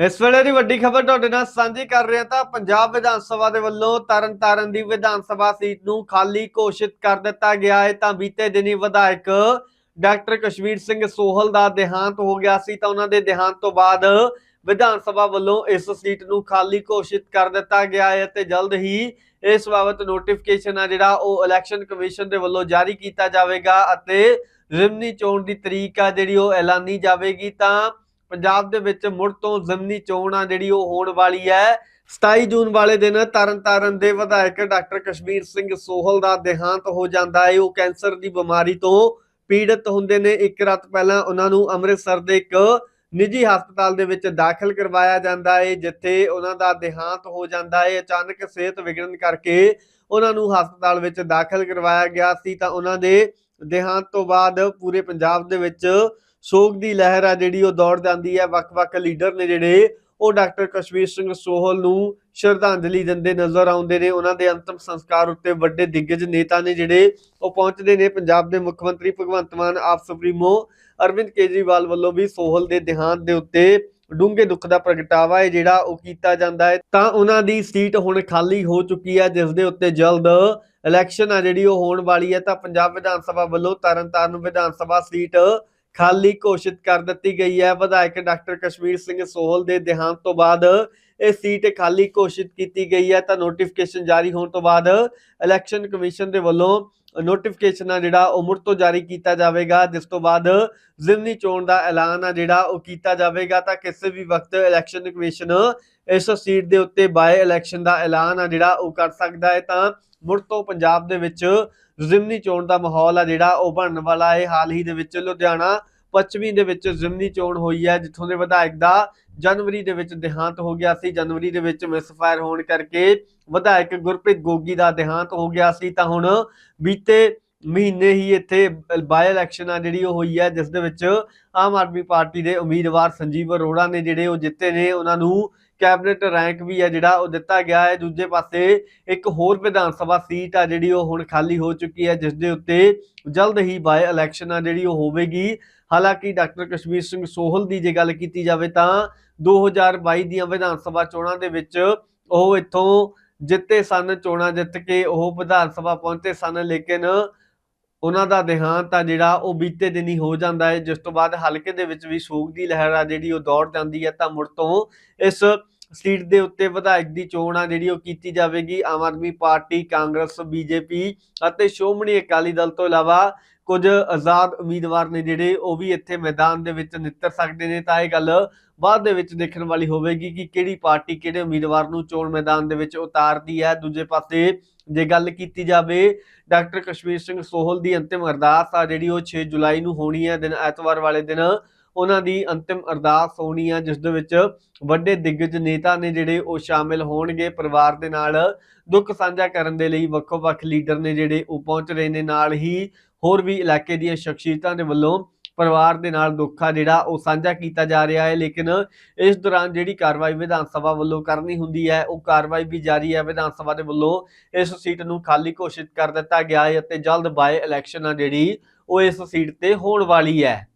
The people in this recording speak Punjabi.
ਇਸ ਵੇਲੇ ਦੀ ਵੱਡੀ ਖਬਰ ਤੁਹਾਡੇ ਨਾਲ ਸਾਂਝੀ ਕਰ ਰਿਹਾ ਤਾਂ ਪੰਜਾਬ ਵਿਧਾਨ ਸਭਾ ਦੇ ਵੱਲੋਂ ਤਰਨਤਾਰਨ ਦੀ ਵਿਧਾਨ ਸਭਾ ਸੀਟ ਨੂੰ ਖਾਲੀ ਘੋਸ਼ਿਤ ਕਰ ਦਿੱਤਾ ਗਿਆ ਹੈ। ਤਾਂ ਬੀਤੇ ਦਿਨੀ ਵਿਧਾਇਕ ਡਾਕਟਰ ਕਸ਼ਮੀਰ ਸਿੰਘ ਸੋਹਲ ਦਾ ਦੇਹਾਂਤ ਹੋ ਗਿਆ ਸੀ ਤਾਂ ਉਹਨਾਂ ਦੇ ਦੇਹਾਂਤ ਤੋਂ ਬਾਅਦ ਵਿਧਾਨ ਸਭਾ ਵੱਲੋਂ ਇਸ ਸੀਟ ਨੂੰ ਖਾਲੀ ਘੋਸ਼ਿਤ ਕਰ ਦਿੱਤਾ ਗਿਆ ਹੈ ਤੇ ਜਲਦ ਹੀ ਇਸ ਬਾਬਤ ਨੋਟੀਫਿਕੇਸ਼ਨ ਆ ਜਿਹੜਾ ਉਹ ਇਲੈਕਸ਼ਨ ਕਮਿਸ਼ਨ ਦੇ ਵੱਲੋਂ ਜਾਰੀ ਕੀਤਾ ਜਾਵੇਗਾ ਅਤੇ ਜ਼ਿਮਨੀ ਚੋਣ ਦੀ ਤਰੀਕ ਆ ਜਿਹੜੀ ਉਹ ਐਲਾਨੀ ਜਾਵੇਗੀ ਤਾਂ ਪੰਜਾਬ ਦੇ ਵਿੱਚ ਮੁੜ ਤੋਂ ਜ਼ਮਨੀ ਚੋਣ ਆ ਜਿਹੜੀ ਉਹ ਹੋਣ ਵਾਲੀ ਹੈ। 27 ਜੂਨ ਵਾਲੇ ਦਿਨ ਤਰਨਤਾਰਨ ਦੇ ਵਿਧਾਇਕ ਡਾਕਟਰ ਕਸ਼ਮੀਰ ਸਿੰਘ ਸੋਹਲ ਦਾ ਦੇਹਾਂਤ ਹੋ ਜਾਂਦਾ ਹੈ। ਉਹ ਕੈਂਸਰ ਦੀ ਬਿਮਾਰੀ ਤੋਂ ਪੀੜਤ ਹੁੰਦੇ ਨੇ। ਇੱਕ ਰਾਤ ਪਹਿਲਾਂ ਉਹਨਾਂ ਨੂੰ ਅੰਮ੍ਰਿਤਸਰ ਦੇ ਇੱਕ ਨਿੱਜੀ ਹਸਪਤਾਲ ਦੇ ਵਿੱਚ ਦਾਖਲ ਕਰਵਾਇਆ ਜਾਂਦਾ ਹੈ, ਜਿੱਥੇ ਉਹਨਾਂ ਦਾ ਦੇਹਾਂਤ ਹੋ ਜਾਂਦਾ ਹੈ। ਅਚਾਨਕ ਸਿਹਤ ਵਿਗੜਨ ਕਰਕੇ ਉਹਨਾਂ ਨੂੰ ਹਸਪਤਾਲ ਵਿੱਚ ਦਾਖਲ ਕਰਵਾਇਆ ਗਿਆ ਸੀ। ਤਾਂ ਉਹਨਾਂ ਦੇ ਦੇਹਾਂਤ ਤੋਂ ਬਾਅਦ ਪੂਰੇ ਪੰਜਾਬ ਦੇ ਵਿੱਚ ਸੋਗ ਦੀ ਲਹਿਰ ਆ ਜਿਹੜੀ, ਉਹ ਦੌੜ ਜਾਂਦੀ ਹੈ ਵੱਖ-ਵੱਖ ਲੀਡਰ ਨੇ ਜਿਹੜੇ, ਉਹ ਡਾਕਟਰ ਕਸ਼ਮੀਰ ਸਿੰਘ ਸੋਹਲ ਨੂੰ ਸ਼ਰਧਾਂਜਲੀ ਦਿੰਦੇ ਨਜ਼ਰ ਆਉਂਦੇ ਨੇ। ਉਹਨਾਂ ਦੇ ਅੰਤਮ ਸੰਸਕਾਰ ਉੱਤੇ ਵੱਡੇ ਦਿੱਗਜ ਨੇਤਾ ਨੇ ਜਿਹੜੇ, ਉਹ ਪਹੁੰਚਦੇ ਨੇ। ਪੰਜਾਬ ਦੇ ਮੁੱਖ ਮੰਤਰੀ ਭਗਵੰਤ ਮਾਨ, ਆਪ ਸੁਪਰੀਮੋ ਅਰਵਿੰਦ ਕੇਜਰੀਵਾਲ ਵੱਲੋਂ ਵੀ ਸੋਹਲ ਦੇ ਦੇਹਾਂਤ ਦੇ ਉੱਤੇ ਡੂੰਘੇ ਦੁੱਖ ਦਾ ਪ੍ਰਗਟਾਵਾ ਹੈ, ਜਿਹੜਾ ਉਹ ਕੀਤਾ ਜਾਂਦਾ ਹੈ। ਤਾਂ ਉਹਨਾਂ ਦੀ ਸੀਟ ਹੁਣ ਖਾਲੀ ਹੋ ਚੁੱਕੀ ਹੈ ਜਿਸ ਦੇ ਉੱਤੇ ਜਲਦ ਇਲੈਕਸ਼ਨ ਆ ਜਿਹੜੀ, ਉਹ ਹੋਣ ਵਾਲੀ ਹੈ। ਤਾਂ ਪੰਜਾਬ ਵਿਧਾਨ ਸਭਾ ਵੱਲੋਂ ਤਰਨਤਾਰਨ ਵਿਧਾਨ ਸਭਾ ਸੀਟ ਖਾਲੀ ਘੋਸ਼ਿਤ ਕਰ ਦਿੱਤੀ ਗਈ ਹੈ। ਵਿਧਾਇਕ ਡਾਕਟਰ ਕਸ਼ਮੀਰ ਸਿੰਘ ਸੋਹਲ ਦੇ ਦੇਹਾਂਤ ਤੋਂ ਬਾਅਦ ਇਹ ਸੀਟ ਖਾਲੀ ਘੋਸ਼ਿਤ ਕੀਤੀ ਗਈ ਹੈ। ਤਾਂ ਨੋਟੀਫਿਕੇਸ਼ਨ ਜਾਰੀ ਹੋਣ ਤੋਂ ਬਾਅਦ ਇਲੈਕਸ਼ਨ ਕਮਿਸ਼ਨ ਦੇ ਵੱਲੋਂ ਨੋਟੀਫਿਕੇਸ਼ਨ ਆ ਜਿਹੜਾ ਉਹ ਮੁੜ ਤੋਂ ਜਾਰੀ ਕੀਤਾ ਜਾਵੇਗਾ। ਜਿਸ ਤੋਂ ਬਾਅਦ ਜ਼ਿਮਨੀ ਚੋਣ ਦਾ ਐਲਾਨ ਆ ਜਿਹੜਾ ਉਹ ਕੀਤਾ ਜਾਵੇਗਾ। ਤਾਂ ਕਿਸੇ ਵੀ ਵਕਤ ਇਲੈਕਸ਼ਨ ਕਮਿਸ਼ਨ ਇਸ ਸੀਟ ਦੇ ਉੱਤੇ ਬਾਏ ਇਲੈਕਸ਼ਨ ਦਾ ਐਲਾਨ ਆ ਜਿਹੜਾ ਉਹ ਕਰ ਸਕਦਾ ਹੈ। ਤਾਂ ਮੁੜ ਤੋਂ ਪੰਜਾਬ ਦੇ ਵਿੱਚ ਜ਼ਿਮਨੀ ਚੋਣ ਦਾ ਮਾਹੌਲ ਆ ਜਿਹੜਾ ਉਹ ਬਣਨ ਵਾਲਾ ਹੈ। ਹਾਲ ਹੀ ਦੇ ਵਿੱਚ ਲੁਧਿਆਣਾ ਪੱਛਮੀ ਦੇ ਵਿੱਚ ਜ਼ਿਮਨੀ ਚੋਣ ਹੋਈ ਹੈ, ਜਿੱਥੋਂ ਦੇ ਵਿਧਾਇਕ ਦਾ ਜਨਵਰੀ ਦੇ ਵਿੱਚ ਦੇਹਾਂਤ ਹੋ ਗਿਆ ਸੀ। ਜਨਵਰੀ ਦੇ ਵਿੱਚ ਮਿਸਫਾਇਰ ਹੋਣ ਕਰਕੇ ਵਿਧਾਇਕ ਗੁਰਪ੍ਰੀਤ ਗੋਗੀ ਦਾ ਦੇਹਾਂਤ ਹੋ ਗਿਆ ਸੀ। ਤਾਂ ਹੁਣ ਬੀਤੇ ਮਹੀਨੇ ਹੀ ਇੱਥੇ ਬਾਈ ਇਲੈਕਸ਼ਨ ਆ ਜਿਹੜੀ ਉਹ ਹੋਈ ਹੈ, ਜਿਸ ਦੇ ਵਿੱਚ ਆਮ ਆਦਮੀ ਪਾਰਟੀ ਦੇ ਉਮੀਦਵਾਰ ਸੰਜੀਵ ਅਰੋੜਾ ਨੇ ਜਿਹੜੇ ਉਹ ਜਿੱਤੇ ਨੇ, ਉਹਨਾਂ ਨੂੰ ਕੈਬਨਿਟ ਰੈਂਕ ਵੀ ਹੈ ਜਿਹੜਾ ਉਹ ਦਿੱਤਾ ਗਿਆ ਹੈ। ਦੂਜੇ ਪਾਸੇ ਇੱਕ ਹੋਰ ਵਿਧਾਨ ਸਭਾ ਸੀਟ ਆ ਜਿਹੜੀ ਉਹ ਹੁਣ ਖਾਲੀ ਹੋ ਚੁੱਕੀ ਹੈ ਜਿਸ ਦੇ ਉੱਤੇ ਜਲਦ ਹੀ ਬਾਏ ਇਲੈਕਸ਼ਨ ਆ ਜਿਹੜੀ ਉਹ ਹੋਵੇਗੀ। ਹਾਲਾਂਕਿ ਡਾਕਟਰ ਕਸ਼ਮੀਰ ਸਿੰਘ ਸੋਹਲ ਦੀ ਜੇ ਗੱਲ ਕੀਤੀ ਜਾਵੇ ਤਾਂ 2022 ਦੀਆਂ ਵਿਧਾਨ ਸਭਾ ਚੋਣਾਂ ਦੇ ਵਿੱਚ ਉਹ ਇੱਥੋਂ ਜਿੱਤੇ ਸਨ, ਚੋਣਾਂ ਜਿੱਤ ਕੇ ਉਹ ਵਿਧਾਨ ਸਭਾ ਪਹੁੰਚੇ ਸਨ, ਲੇਕਿਨ ਉਹਨਾਂ ਦਾ ਦੇਹਾਂਤ ਆ ਜਿਹੜਾ ਉਹ ਬੀਤੇ ਦਿਨ ਹੀ ਹੋ ਜਾਂਦਾ ਹੈ। ਜਿਸ ਤੋਂ ਬਾਅਦ ਹਲਕੇ ਦੇ ਵਿੱਚ ਵੀ ਸੋਗ ਦੀ ਲਹਿਰ ਆ ਜਿਹੜੀ ਉਹ ਦੌੜ ਜਾਂਦੀ ਹੈ ਤਾਂ ਮੁੜ ਤੋਂ ਇਸ ਸੀਟ ਦੇ ਉੱਤੇ ਵਿਧਾਇਕ ਦੀ ਚੋਣ ਆ, ਜਿਹੜੀ ਉਹ ਕੀਤੀ ਜਾਵੇਗੀ। ਆਮ ਆਦਮੀ ਪਾਰਟੀ, ਕਾਂਗਰਸ, ਬੀਜੇਪੀ ਅਤੇ ਸ਼੍ਰੋਮਣੀ ਅਕਾਲੀ ਦਲ ਤੋਂ ਇਲਾਵਾ ਕੁਝ ਆਜ਼ਾਦ ਉਮੀਦਵਾਰ ਨੇ ਜਿਹੜੇ, ਉਹ ਵੀ ਇੱਥੇ ਮੈਦਾਨ ਦੇ ਵਿੱਚ ਨਿੱਤਰ ਸਕਦੇ ਨੇ। ਤਾਂ ਇਹ ਗੱਲ ਬਾਅਦ ਦੇ ਵਿੱਚ ਦੇਖਣ ਵਾਲੀ ਹੋਵੇਗੀ ਕਿ ਕਿਹੜੀ ਪਾਰਟੀ ਕਿਹੜੇ ਉਮੀਦਵਾਰ ਨੂੰ ਚੋਣ ਮੈਦਾਨ ਦੇ ਵਿੱਚ ਉਤਾਰਦੀ ਹੈ। ਦੂਜੇ ਪਾਸੇ ਜੇ ਗੱਲ ਕੀਤੀ ਜਾਵੇ, ਡਾਕਟਰ ਕਸ਼ਮੀਰ ਸਿੰਘ ਸੋਹਲ ਦੀ ਅੰਤਿਮ ਅਰਦਾਸ ਆ, ਜਿਹੜੀ ਉਹ 6 ਜੁਲਾਈ ਨੂੰ ਹੋਣੀ ਹੈ, ਦਿਨ ਐਤਵਾਰ ਵਾਲੇ ਦਿਨ। ਉਹਨਾਂ ਦੀ ਅੰਤਿਮ ਅਰਦਾਸ ਹੋਣੀ ਆ, ਜਿਸ ਦੇ ਵਿੱਚ ਵੱਡੇ ਦਿੱਗਜ ਨੇਤਾ ਨੇ ਜਿਹੜੇ ਉਹ ਸ਼ਾਮਿਲ ਹੋਣਗੇ ਪਰਿਵਾਰ ਦੇ ਨਾਲ। ਦੁੱਖ ਸਾਂਝਾ ਕਰਨ ਦੇ ਲਈ ਵੱਖੋ-ਵੱਖ ਲੀਡਰ ਨੇ ਜਿਹੜੇ ਉਹ ਪਹੁੰਚ ਰਹੇ ਨੇ ਨਾਲ ਹੀ ਹੋਰ ਵੀ ਇਲਾਕੇ ਦੀਆਂ ਸ਼ਖਸੀਅਤਾਂ ਦੇ ਵੱਲੋਂ ਪਰਿਵਾਰ ਦੇ ਨਾਲ ਦੁੱਖ ਆ ਜਿਹੜਾ ਉਹ ਸਾਂਝਾ ਕੀਤਾ ਜਾ ਰਿਹਾ ਹੈ। ਲੇਕਿਨ ਇਸ ਦੌਰਾਨ ਜਿਹੜੀ ਕਾਰਵਾਈ ਵਿਧਾਨ ਸਭਾ ਵੱਲੋਂ ਕਰਨੀ ਹੁੰਦੀ ਹੈ, ਉਹ ਕਾਰਵਾਈ ਵੀ ਜਾਰੀ ਹੈ। ਵਿਧਾਨ ਸਭਾ ਦੇ ਵੱਲੋਂ ਇਸ ਸੀਟ ਨੂੰ ਖਾਲੀ ਘੋਸ਼ਿਤ ਕਰ ਦਿੱਤਾ ਗਿਆ ਹੈ ਅਤੇ ਜਲਦ ਬਾਏ ਇਲੈਕਸ਼ਨ ਆ ਜਿਹੜੀ, ਉਹ ਇਸ ਸੀਟ ਤੇ ਹੋਣ ਵਾਲੀ ਹੈ।